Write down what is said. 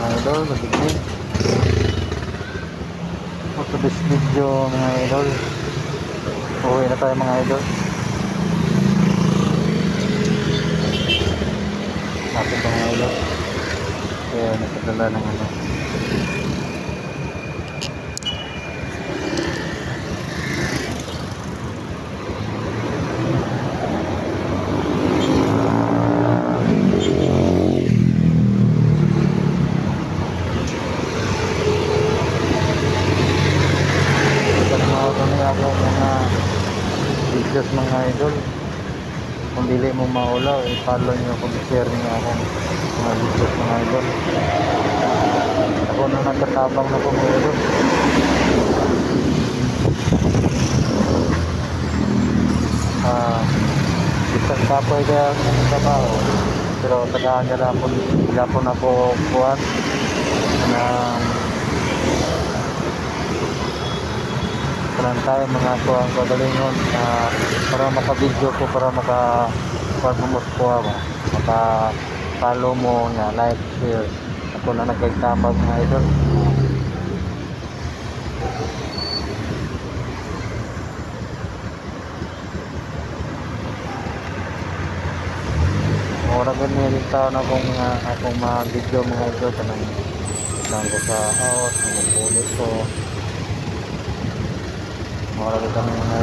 mga idol, matignig. Ito this video mga idol. Uwi na tayo mga idol. Lapit na mga idol. Kaya nasadala ng ano. Pag mga kami ako mga videos mga idol. Kung dili mo maulaw, i-follow nyo kung share nyo akong mga videos mga idol. Ako na nagkatabang na mga idol. Ah, isang kapoy kaya ng trabaho. Pero tagaan nila po, nila po na po kuhan Kanan tayo mga kuhan kagalingon na para maka-video ko para maka pag-mumot ko ako. Maka follow mo na like, share. Ako na nagkaitabag mga idol. Mura ganyan yung taon akong, uh, akong mga video mga idol. Kanang lang ko sa house, ang ulit ko. Mura rin kami mga